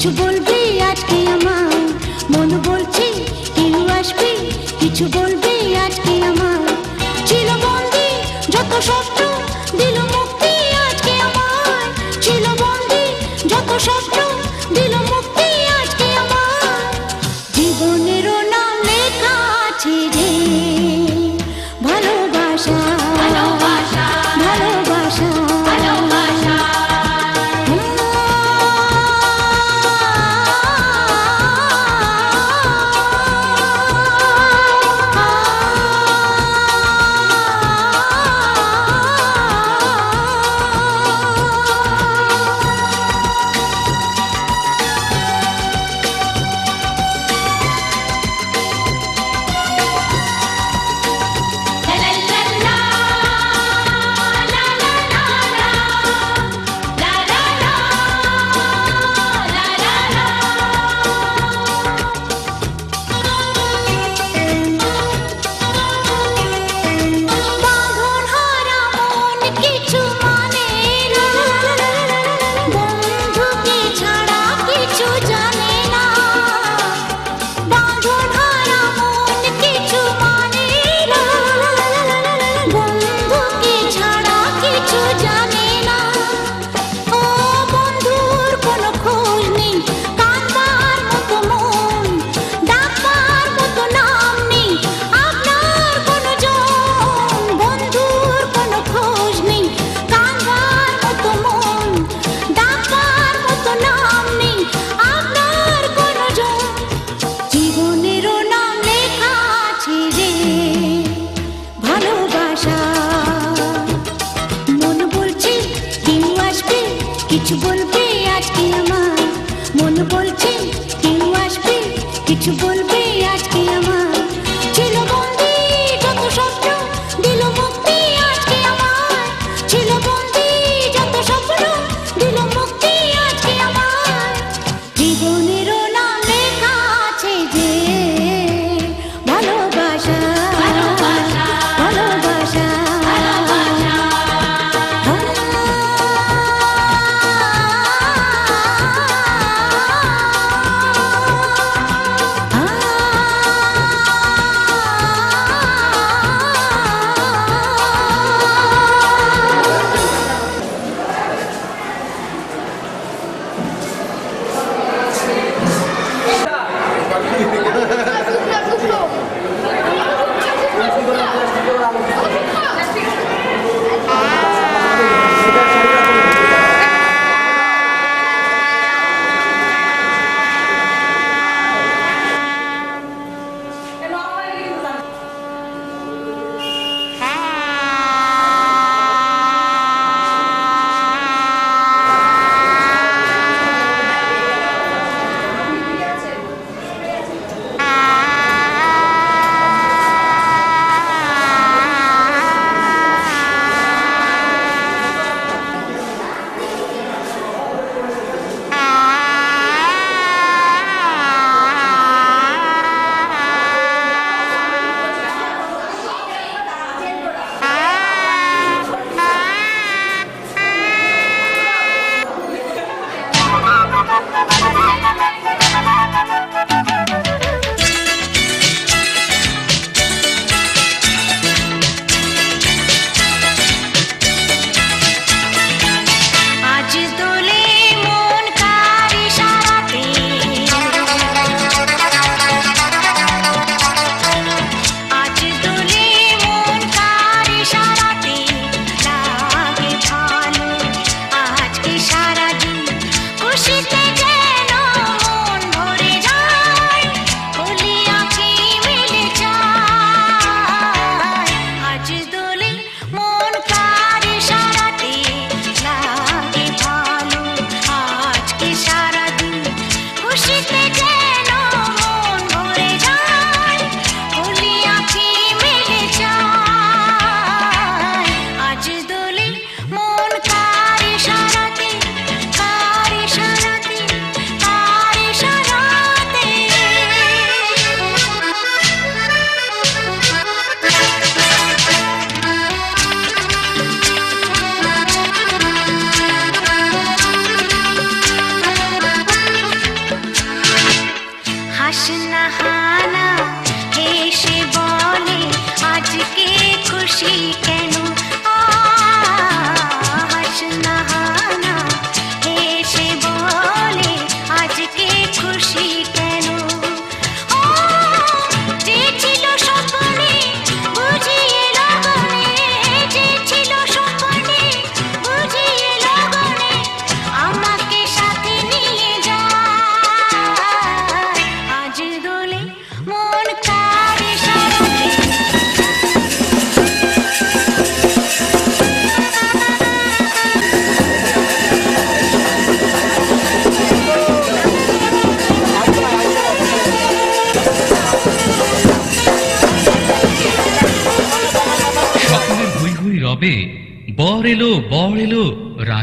কিছু বল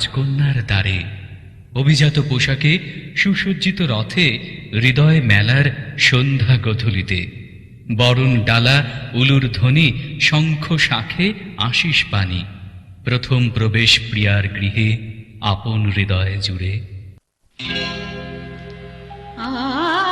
রাজকন্যার দ্বারে। অভিজাত পোশাকে সুসজ্জিত রথে হৃদয় মেলার সন্ধ্যা গধূলিতে। বরণ ডালা, উলুর ধ্বনি, শঙ্খ শাখে আশিস বাণী। প্রথম প্রবেশ প্রিয়ার গৃহে, আপন হৃদয়ে জুড়ে। আ